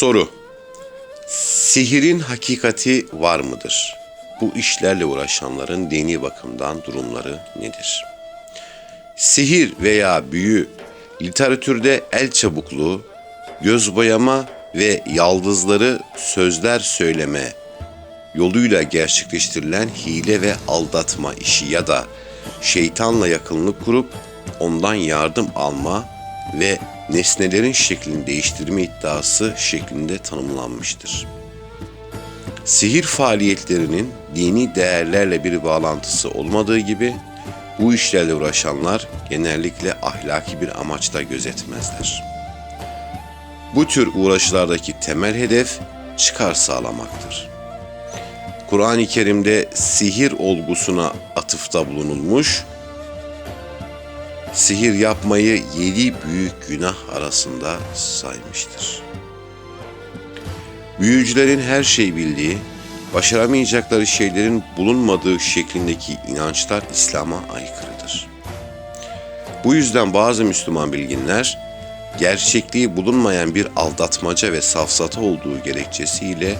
Soru. Sihirin hakikati var mıdır? Bu işlerle uğraşanların dini bakımdan durumları nedir? Sihir veya büyü literatürde el çabukluğu, göz boyama ve yaldızları sözler söyleme yoluyla gerçekleştirilen hile ve aldatma işi ya da şeytanla yakınlık kurup ondan yardım alma ve nesnelerin şeklini değiştirme iddiası şeklinde tanımlanmıştır. Sihir faaliyetlerinin dini değerlerle bir bağlantısı olmadığı gibi bu işlerle uğraşanlar genellikle ahlaki bir amaçla gözetmezler. Bu tür uğraşlardaki temel hedef çıkar sağlamaktır. Kur'an-ı Kerim'de sihir olgusuna atıfta bulunulmuş, sihir yapmayı yedi büyük günah arasında saymıştır. Büyücülerin her şey bildiği, başaramayacakları şeylerin bulunmadığı şeklindeki inançlar İslam'a aykırıdır. Bu yüzden bazı Müslüman bilginler, gerçekliği bulunmayan bir aldatmaca ve safsata olduğu gerekçesiyle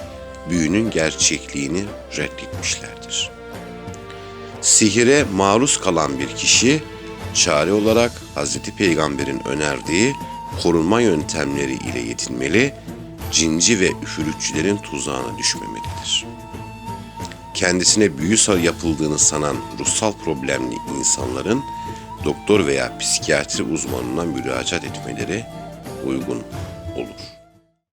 büyünün gerçekliğini reddetmişlerdir. Sihire maruz kalan bir kişi, çare olarak Hz. Peygamber'in önerdiği korunma yöntemleri ile yetinmeli, cinci ve üfürükçülerin tuzağına düşmemelidir. Kendisine büyü yapıldığını sanan ruhsal problemli insanların doktor veya psikiyatri uzmanına müracaat etmeleri uygun olur.